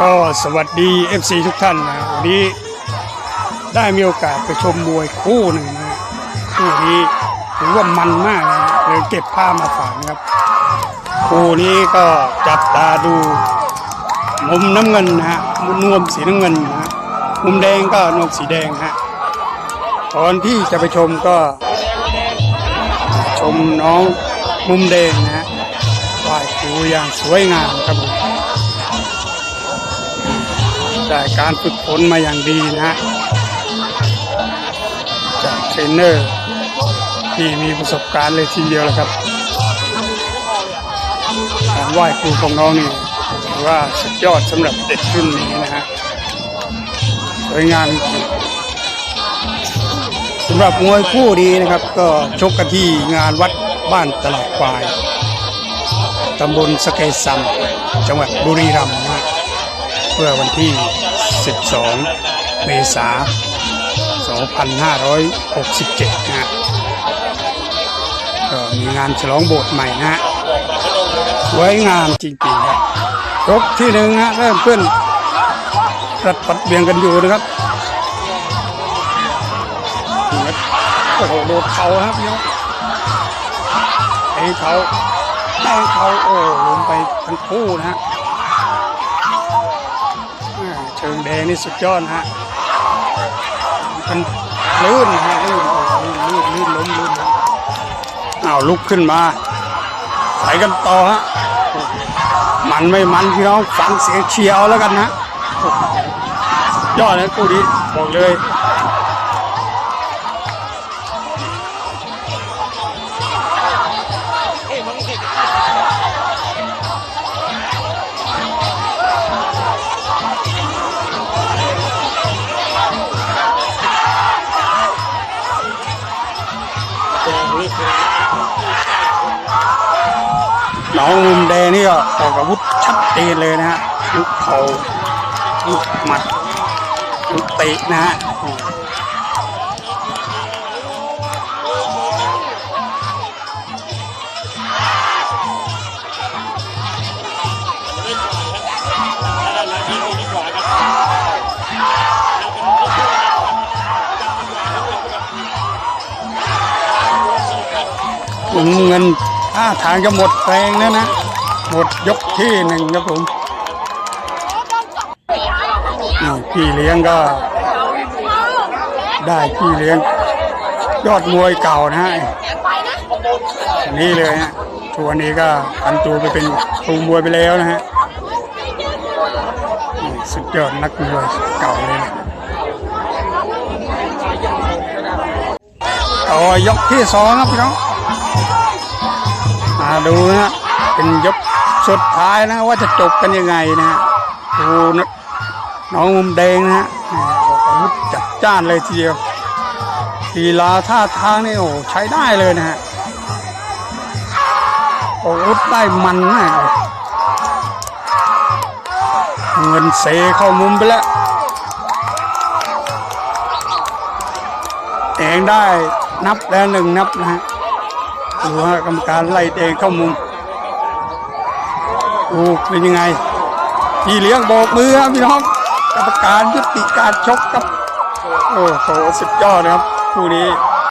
ก็สวัสดี FC ทุกท่านนะวันนี้ได้มีโอกาสไปชมมวยคู่หนึ่งนะคู่นี้ถือว่ามันมากนะเลยเก็บภาพมาฝากนะครับ คู่นี้ก็จับตาดูมุมน้ำเงินนะฮะมุมนวมสีน้ำเงินนะฮะมุมแดงก็นวมสีแดงฮะก่อนที่จะไปชมก็ ชมน้องมุมแดงนะฮะไหว้ครูอย่างสวยงามครับผม การฝึกฝนมาอย่างดีนะฮะจากเทรนเนอร์ที่มีประสบการณ์เลยทีเดียวแหละครับการไหว้ครูของน้องนี่ถือว่าสุดยอดสำหรับเด็กรุ่นนี้นะฮะสวยงามสำหรับมวยคู่ดีนะครับ ก็ชกกันที่งานวัดบ้านตลาดควายตำบลสเกซัมจังหวัดบุรีรัมย์นะเมื่อวันที่ 12 เมษายน2567 นะฮะก็มีงานฉลองโบสถ์ใหม่นะฮะสวยงามจริงๆครับยกที่หนึ่งนะเริ่มขึ้นรัดปัดเบียงกันอยู่นะครับโอ้โหโดดเขาครับพี่น้องไอ้เขาแทงเขาโอ้ลงไปทั้งคู่นะฮะ งแดงนี่สุดยอดนะฮะมันลื่นฮะลื่นโอ้โหลื่นลื่นล้มลื่นล้มอ้าวลุกขึ้นมาใส่กันต่อฮะมันไม่มันพี่น้องฟังเสียงเชียร์แล้วกันนะยอดนะคู่นี้บอกเลย น้องมุมแดงนี่ก็ออกอาวุธชัดเจนเลยนะฮะลูกเข่าลูกหมัดลูกเตะนะฮะถุงเงิน ท่าทางจะหมดแรงแล้วนะ หมดยกที่หนึ่งครับผมพี่เลี้ยงก็ ได้พี่เลี้ยง ยอดมวยเก่านะฮะนี่เลยฮะทัวนี้ก็พันตัวไปเป็นครูมวยไปแล้วนะฮะสุดยอดนักมวยเก่าเลยนะต่อยกที่สองครับพี่น้อง มาดูนะเป็นยกสุดท้ายนะว่าจะจบกันยังไงนะดูนะน้องมุมแดงนะฮะอกอาวุธจัดจ้านเลยทีเดียวทีลาท่าทางนี่โอ้ใช้ได้เลยนะฮะโอาวุธได้มันมากเงินเซเข้ามุมไปแล้วเองได้นับแล้วหนึ่งนับนะฮะ ดูฮะกรรมการไล่เตะเข้ามุมดูเป็นยังไง พี่เลี้ยงโบกมือครับพี่น้องกรรมการยุติการชกครับ โอ้โหสุดยอดนะครับคู่นี้